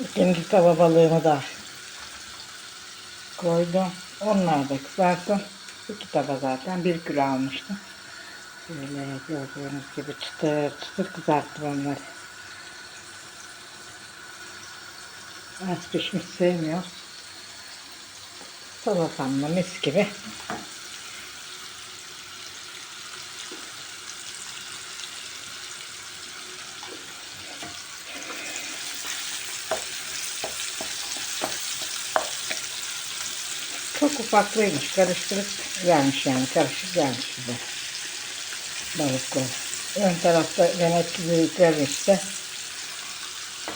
İkinci tava balığını da koydum. Onlar da kızarsın. İki tava zaten bir kilo almıştım. Böyle gördüğünüz gibi çıtır çıtır kızarttım onları. Az pişmiş sevmiyoruz. Salatamla mis gibi. Çok ufaklıymış. Karıştırıp gelmiş yani. Karışık gelmiş bize. Balıklar. Ön tarafta demek büyükler işte.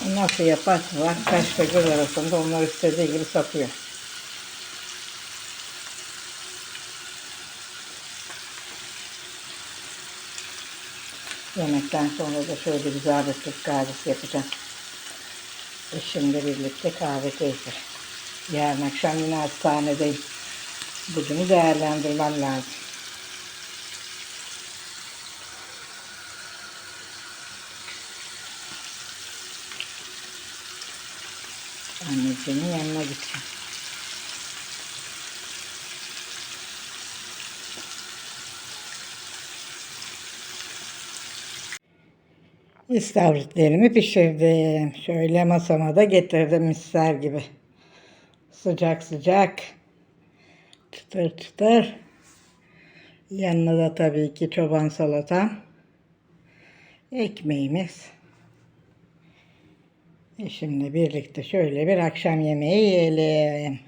Nasıl yaparsalar kaçta göz arasında onlar istediği gibi satıyor. Yemekten sonra da şöyle güzel bir Türk kahvesi yapacağım. Eşimle birlikte kahve keyfi. Yarın akşam yine hastanedeyim. Bugünü değerlendirmem lazım. Anneciğimin yanına gideceğim. İstavritlerimi pişirdim. Şöyle masama da getirdim misler gibi. Sıcak sıcak. Çıtır çıtır. Yanına da tabii ki çoban salata. Ekmeğimiz. Eşimle birlikte şöyle bir akşam yemeği yiyelim.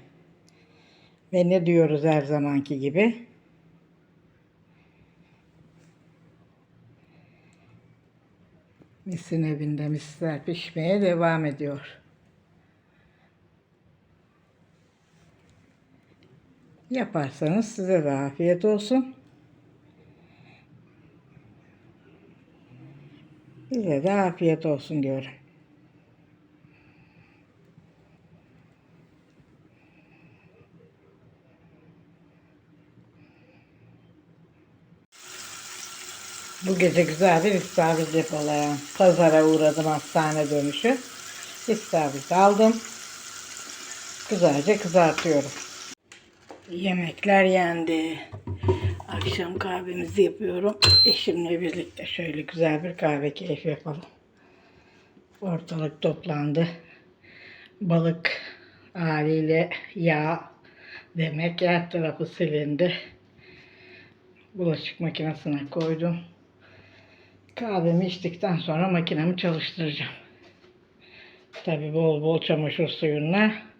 Ve ne diyoruz her zamanki gibi? Misin evinde misler pişmeye devam ediyor. Yaparsanız size de afiyet olsun. Bize de afiyet olsun diyorum. Bu gece güzel bir istavrit yapalım. Pazara uğradım hastane dönüşü. İstavrit aldım. Güzelce kızartıyorum. Yemekler yendi. Akşam kahvemizi yapıyorum. Eşimle birlikte şöyle güzel bir kahve keyfi yapalım. Ortalık toplandı. Balık haliyle yağ demek her tarafı silindi. Bulaşık makinesine koydum. Kahvemi içtikten sonra makinemi çalıştıracağım. Tabi bol bol çamaşır suyuna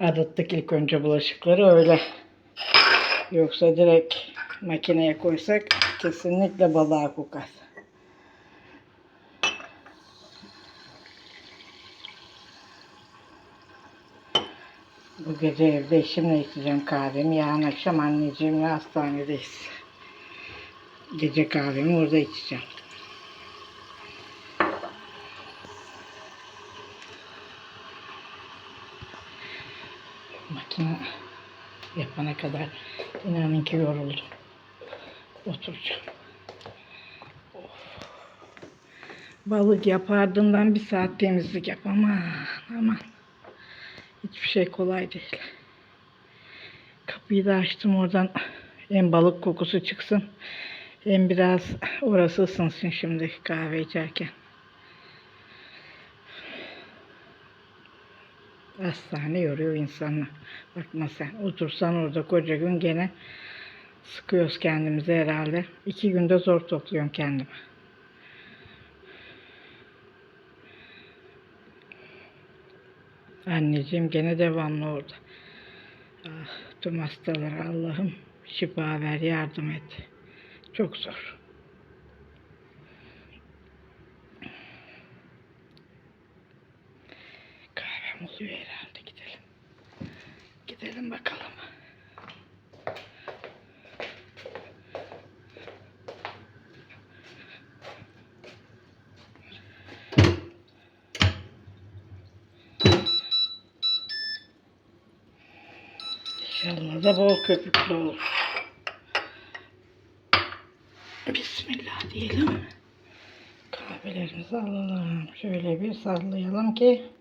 arıttık ilk önce bulaşıkları öyle. Yoksa direkt makineye koysak kesinlikle balığa kokar. Bu gece evde eşimle içeceğim kahvemi. Yarın akşam anneciğimle hastanedeyiz. Gece kahvemi orada içeceğim. Makine yapana kadar inanın ki yoruldum. Oturacağım. Balık yapardığından bir saat temizlik yap aman aman. Hiçbir şey kolay değil. Kapıyı da açtım oradan hem balık kokusu çıksın hem biraz orası ısınsın şimdi kahve içerken. Hastane yoruyor insanı. Bakma sen otursan orada koca gün gene sıkıyoruz kendimizi herhalde. İki günde zor topluyorum kendimi. Anneciğim gene devamlı orada. Ah, tüm hastalara Allah'ım şifa ver, yardım et. Çok zor. Oluyor herhalde gidelim. Gidelim bakalım. İnşallah da bol köpüklü olur. Bismillah diyelim. Kahvelerimizi alalım. Şöyle bir sallayalım ki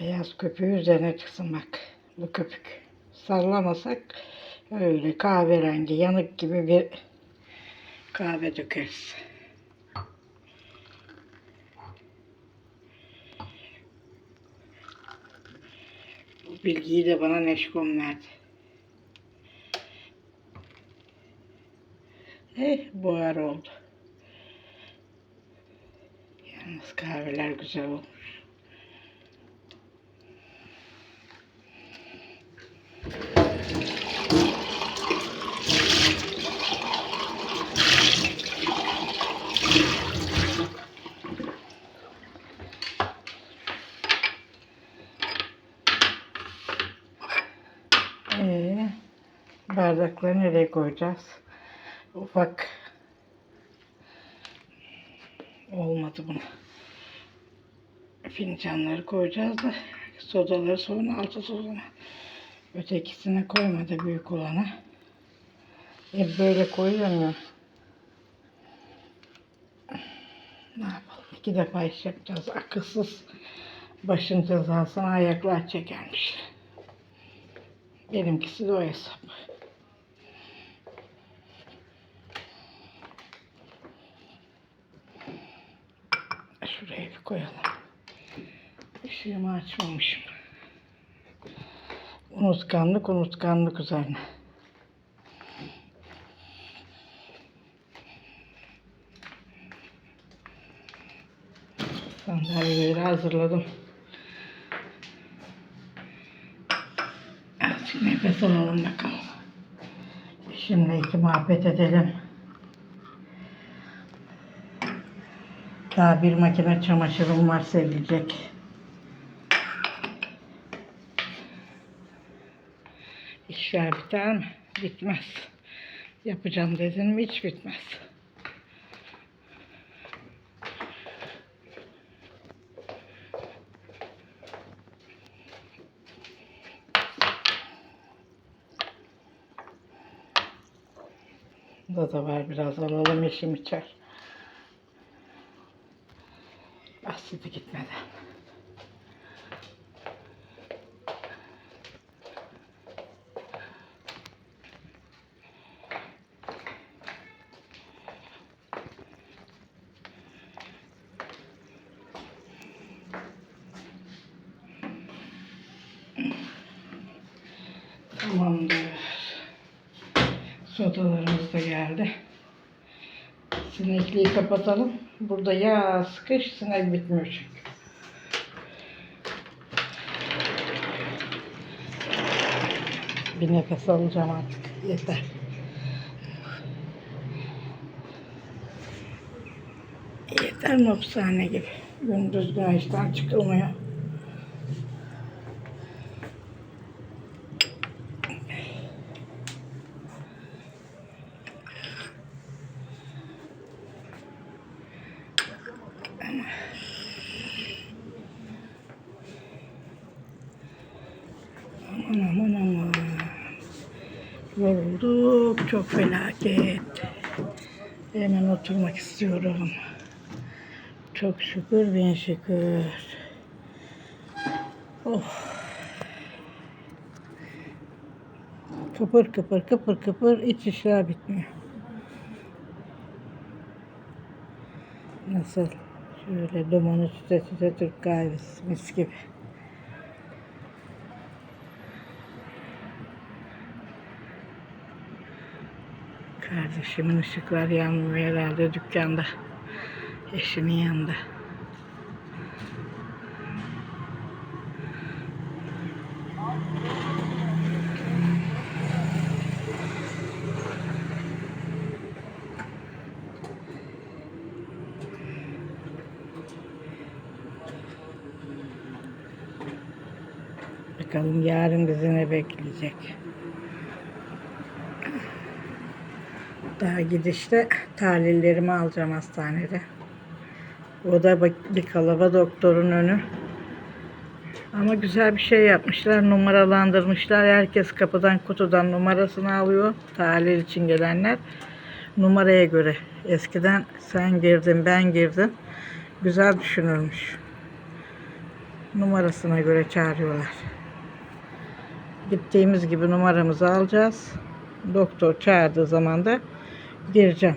Beyaz köpüğü üzerine çıksın. Bu köpük. Sallamasak öyle kahverengi yanık gibi bir kahve dökeriz. Bu bilgiyi de bana Neşkom verdi. Eh buhar oldu. Yalnız kahveler güzel olmuş. Bardakları nereye koyacağız? Ufak olmadı bunu. Fincanları koyacağız da sodaları sonra altı sodana. Ötekisine koymadı büyük olana. E böyle koyuyorum ya. Ne yapalım? İki defa iş yapacağız. Akılsız başın cezasına ayaklar çekermiş. Benimkisi de o hesap. Şuraya bir koyalım. Işığımı açmamışım. Unutkanlık unutkanlık üzerine. Sandalyeleri hazırladım. Azıcık nefes alalım bakalım. Şimdi iki muhabbet edelim. Daha bir makine çamaşırım var serilecek. İşler biter mi? Bitmez. Yapacağım dedin mi hiç bitmez. Burada da var biraz alalım eşim içer. Tamamdır. Sodalarımız da geldi. Sinekliği kapatalım. Burada yaz, kış sinek bitmiyor çünkü. Bir nefes alacağım artık. Yeter. Yeter hapishane gibi. Gündüz güneşten çıkılmıyor. Aman aman aman. Yorulduk. Çok felaket. Hemen oturmak istiyorum. Çok şükür bin şükür. Oh. Kıpır kıpır kıpır kıpır iç işler bitmiyor. Nasıl? Şöyle dumanı tüte tüte Türk kahvesi mis gibi. Kardeşimin ışıklar yanmıyor herhalde dükkanda. Eşimin yanında. Bakalım yarın bizi ne bekleyecek. Daha gidişte tahlillerimi alacağım hastanede. O da bir kalaba doktorun önü. Ama güzel bir şey yapmışlar. Numaralandırmışlar. Herkes kapıdan kutudan numarasını alıyor. Tahlil için gelenler. Numaraya göre. Eskiden sen girdin ben girdim. Güzel düşünülmüş. numarasına göre çağırıyorlar. Gittiğimiz gibi numaramızı alacağız. Doktor çağırdığı zaman da gireceğim.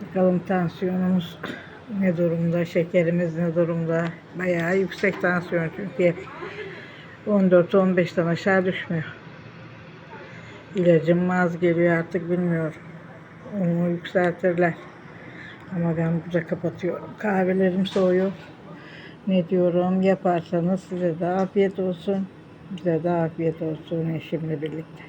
Bakalım tansiyonumuz ne durumda, şekerimiz ne durumda. Bayağı yüksek tansiyon çünkü 14-15'ten aşağı düşmüyor. İlacım az geliyor artık bilmiyorum. Onu yükseltirler. Ama ben burada kapatıyorum. Kahvelerim soğuyor. Ne diyorum yaparsanız size de afiyet olsun. Bize de afiyet olsun eşimle birlikte.